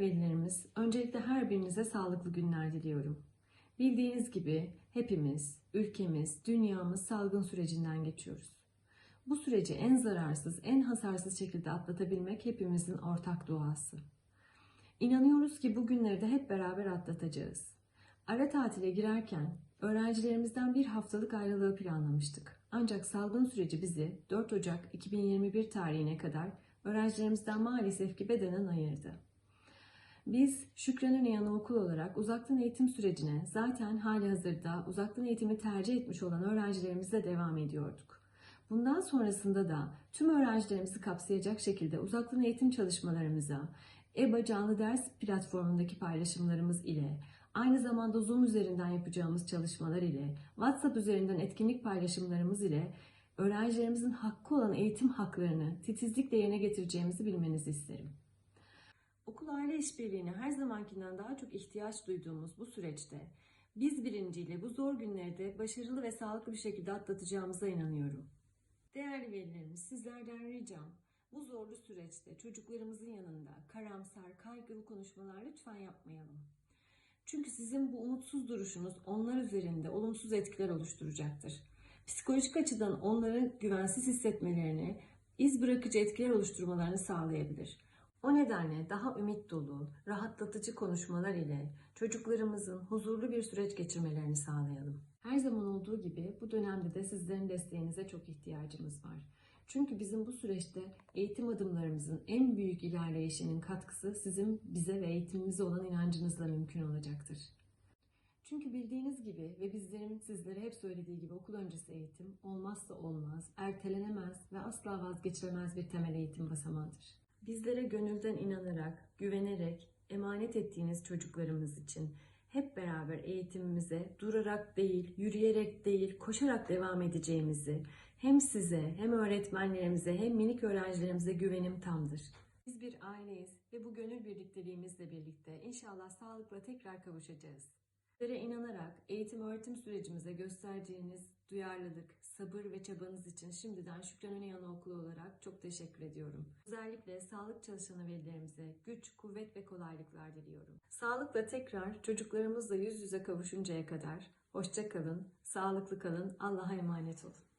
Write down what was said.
Velilerimiz, öncelikle her birinize sağlıklı günler diliyorum. Bildiğiniz gibi hepimiz, ülkemiz, dünyamız salgın sürecinden geçiyoruz. Bu süreci en zararsız, en hasarsız şekilde atlatabilmek hepimizin ortak duası. İnanıyoruz ki bu günleri de hep beraber atlatacağız. Ara tatile girerken öğrencilerimizden bir haftalık ayrılığı planlamıştık. Ancak salgın süreci bizi 4 Ocak 2021 tarihine kadar öğrencilerimizden maalesef ki bedenen ayırdı. Biz Şükran Öneyanı Okul olarak uzaktan eğitim sürecine zaten hali hazırda uzaktan eğitimi tercih etmiş olan öğrencilerimizle devam ediyorduk. Bundan sonrasında da tüm öğrencilerimizi kapsayacak şekilde uzaktan eğitim çalışmalarımıza, EBA canlı ders platformundaki paylaşımlarımız ile, aynı zamanda Zoom üzerinden yapacağımız çalışmalar ile, WhatsApp üzerinden etkinlik paylaşımlarımız ile öğrencilerimizin hakkı olan eğitim haklarını titizlikle yerine getireceğimizi bilmenizi isterim. İşbirliğine her zamankinden daha çok ihtiyaç duyduğumuz bu süreçte biz birinciyle bu zor günleri de başarılı ve sağlıklı bir şekilde atlatacağımıza inanıyorum. Değerli velilerimiz sizlerden ricam bu zorlu süreçte çocuklarımızın yanında karamsar, kaygılı konuşmalar lütfen yapmayalım. Çünkü sizin bu umutsuz duruşunuz onlar üzerinde olumsuz etkiler oluşturacaktır. Psikolojik açıdan onların güvensiz hissetmelerini, iz bırakıcı etkiler oluşturmalarını sağlayabilir. O nedenle daha ümit dolu, rahatlatıcı konuşmalar ile çocuklarımızın huzurlu bir süreç geçirmelerini sağlayalım. Her zaman olduğu gibi bu dönemde de sizlerin desteğinize çok ihtiyacımız var. Çünkü bizim bu süreçte eğitim adımlarımızın en büyük ilerleyişinin katkısı sizin bize ve eğitimimize olan inancınızla mümkün olacaktır. Çünkü bildiğiniz gibi ve bizlerin sizlere hep söylediği gibi okul öncesi eğitim olmazsa olmaz, ertelenemez ve asla vazgeçilemez bir temel eğitim basamağıdır. Bizlere gönülden inanarak, güvenerek, emanet ettiğiniz çocuklarımız için hep beraber eğitimimize durarak değil, yürüyerek değil, koşarak devam edeceğimizi hem size, hem öğretmenlerimize, hem minik öğrencilerimize güvenim tamdır. Biz bir aileyiz ve bu gönül birlikteliğimizle birlikte inşallah sağlıkla tekrar kavuşacağız. Sizlere inanarak eğitim öğretim sürecimize gösterdiğiniz duyarlılık, sabır ve çabanız için şimdiden Şükran Öneyan Okulu olarak çok teşekkür ediyorum. Özellikle sağlık çalışanı velilerimize güç, kuvvet ve kolaylıklar diliyorum. Sağlıkla tekrar çocuklarımızla yüz yüze kavuşuncaya kadar hoşça kalın, sağlıklı kalın, Allah'a emanet olun.